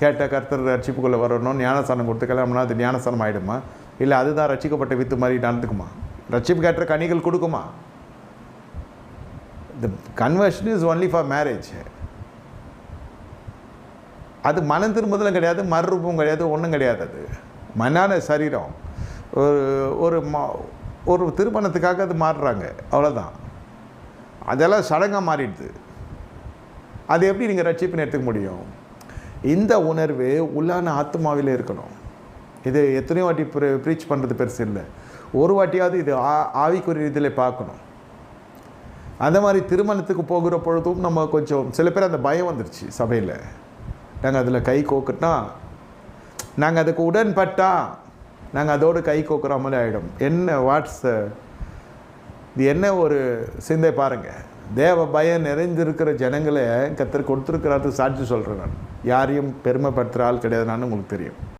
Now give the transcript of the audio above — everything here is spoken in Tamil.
கேட்ட கர்த்தர் ரட்சிப்புக்குள்ளே வரணும் ஞானஸ்தானம் கொடுத்து கல்யாணம்னா அது ஞானஸ்தானம் ஆகிடுமா இல்லை அதுதான் ரட்சிக்கப்பட்ட வித்து மாதிரி நடந்துக்குமா ரட்சிப்பு கேட்ட கனிகள் கொடுக்குமா? The conversion is only for marriage அது மனம் திரும்புதலும் கிடையாது மறுரூபம் கிடையாது ஒன்றும் கிடையாது அது. மனான சரீரம். ஒரு ஒரு மா ஒரு திருமணத்துக்காக அது மாறுறாங்க. அவ்வளோதான் அதெல்லாம் சடங்காக மாறிடுது. அது எப்படி நீங்கள் ரட்சிப்புன்னு எடுத்துக்க முடியும்? இந்த உணர்வு உள்ளான ஆத்மாவில் இருக்கணும். இது எத்தனையோ வாட்டி ப்ரீச் பண்ணுறது பெருசு இல்லை. ஒரு வாட்டியாவது இது ஆ ஆவிக்குரிய இதில் பார்க்கணும். அந்த மாதிரி திருமணத்துக்கு போகிற பொழுதும் நம்ம கொஞ்சம் சில பேர் அந்த பயம் வந்துருச்சு சபையில். நாங்கள் அதில் கை கோக்குட்டா நாங்கள் அதுக்கு உடன்பட்டா நாங்கள் அதோடு கை கோக்குற மாதிரி ஆகிடும் என்ன வாட்ஸ் இது என்ன ஒரு சிந்தை பாருங்கள் தேவ பயம் நிறைந்திருக்கிற ஜனங்களை கத்தர் கொடுத்துருக்கிறாரு சாட்சி சொல்கிறேன் நான். யாரையும் பெருமைப்படுத்துகிற ஆள் கிடையாது நான் உங்களுக்கு தெரியும்.